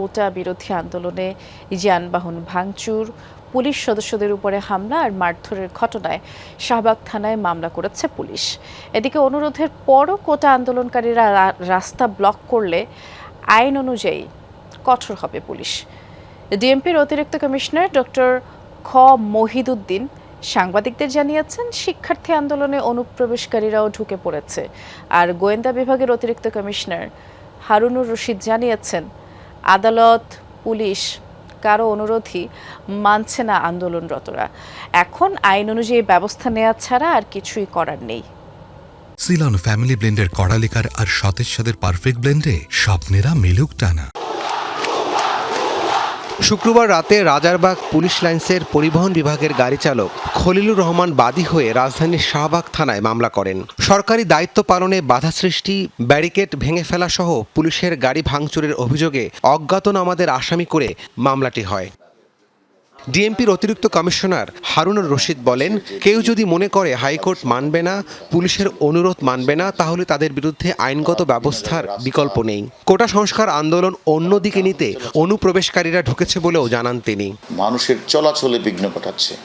কোটা বিরোধী আন্দোলনে যানবাহন ভাঙচুর, পুলিশ সদস্যদের উপরে হামলা আর মারধরের ঘটনায় শাহবাগ থানায় মামলা করেছে পুলিশ। এদিকে অনুরোধের পরও কোটা আন্দোলনকারীরা রাস্তা ব্লক করলে আইন অনুযায়ী কঠোর হবে পুলিশ। ডিএমপির অতিরিক্ত কমিশনার ডক্টর খ মহিদুদ্দিন সাংবাদিকদের জানিয়েছেন, শিক্ষার্থী আন্দোলনে অনুপ্রবেশকারীরাও ঢুকে পড়েছে। আর গোয়েন্দা বিভাগের অতিরিক্ত কমিশনার হারুনুর রশিদ জানিয়েছেন আদালত, পুলিশ, কারও অনুরোধই মানছে না আন্দোলনরতরা। এখন আইন অনুযায়ী ব্যবস্থা নেওয়া ছাড়া আর কিছুই করার নেই। সিলন ফ্যামিলি ব্লেন্ডের কড়ালিকার আর সতেজ সাদের পারফেক্ট ব্লেন্ডে স্বপ্নেরা মিলুক টানা। শুক্রবার রাতে রাজারবাগ পুলিশ লাইন্সের পরিবহন বিভাগের গাড়ি চালক খলিলুর রহমান বাদী হয়ে রাজধানীর শাহবাগ থানায় মামলা করেন। সরকারি দায়িত্ব পালনে বাধা সৃষ্টি, ব্যারিকেড ভেঙে ফেলা সহ পুলিশের গাড়ি ভাঙচুরের অভিযোগে অজ্ঞাতনামাদের আসামি করে মামলাটি হয়। ডিএমপির অতিরিক্ত কমিশনার হারুনুর রশিদ বলেন, কেউ যদি মনে করে হাইকোর্ট মানবে না, পুলিশের অনুরোধ মানবে না, তাহলে তাদের বিরুদ্ধে আইনগত ব্যবস্থার বিকল্প নেই। কোটা সংস্কার আন্দোলন অন্যদিকে নিতে অনুপ্রবেশকারীরা ঢুকেছে বলেও জানান তিনি। মানুষের চলাচলে বিঘ্ন ঘটাচ্ছে।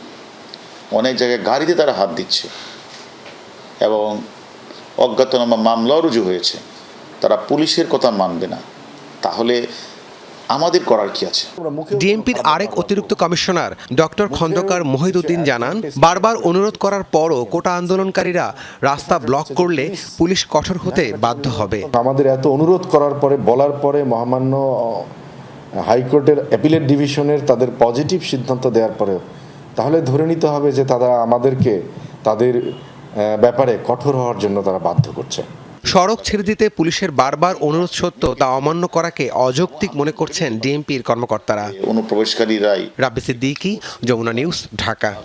অনেক জায়গায় গাড়িতে তারা হাত দিচ্ছে। এবং অজ্ঞাতনামা মামলাও রুজু হয়েছে। তারা পুলিশের কথা মানবে না। তাহলে আমাদের করার কি আছে? ডিএমপির আরেক অতিরিক্ত কমিশনার ডক্টর খন্দকার মহিদুদ্দিন জানান বারবার অনুরোধ করার পরও কোটা আন্দোলনকারীরা রাস্তা ব্লক করলে পুলিশ কঠোর হতে বাধ্য হবে। আমাদের এত অনুরোধ করার পরে বলার পরে মহামান্য হাইকোর্টের অ্যাপিলেট ডিভিশনের তাদের পজিটিভ সিদ্ধান্ত দেওয়ার পরেও তাহলে ধরে নিতে হবে যে তারা আমাদেরকে তাদের ব্যাপারে কঠোর হওয়ার জন্য তারা বাধ্য করছে। সড়ক ছেড়ে দিতে পুলিশের বারবার অনুরোধ সত্ত্বেও তা অমান্য করাকে অযৌক্তিক মনে করছেন ডিএমপির কর্মকর্তারা। অনুপ্রবেশকারীরাই রাব্বি সিদ্দিকি যমুনা নিউজ ঢাকা।